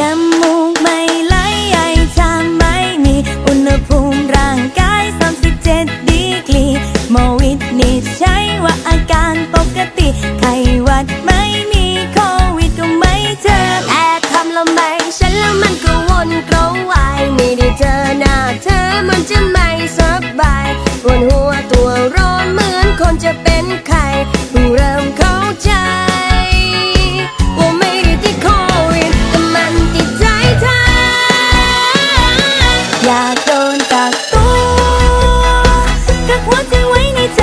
น้ำมูกไม่ไหลไอจามไม่มี อุณหภูมิร่างกาย 37ดีกรีโมวิดนิจใช่ว่าอาการปกติ ไขวัดไม่มีโควิดก็ไม่เจอแอบทำละไม่ฉันแล้วมันก็วนกรวายไม่ได้เจอหน้าเธอมันจะไม่สน 为你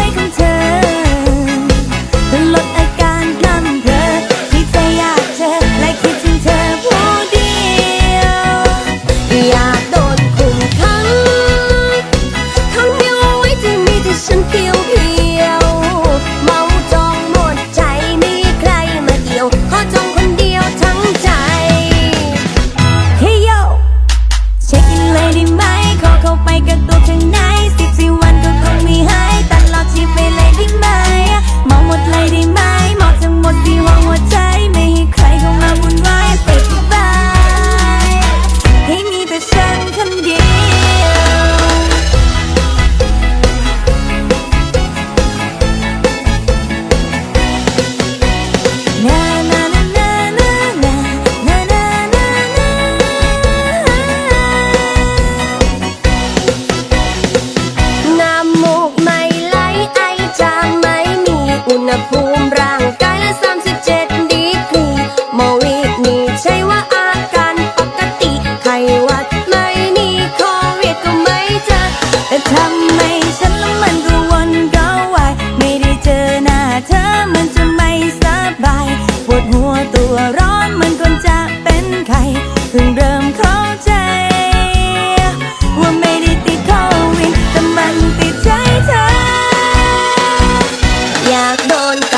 อุณหภูมิร่างกายละ 37 ดีกรีหมอวีดนี่ใช่ว่าอาการปกติไขวัดไม่มีโควิดก็ไม่เจอแต่ทำไมฉันล้มัน done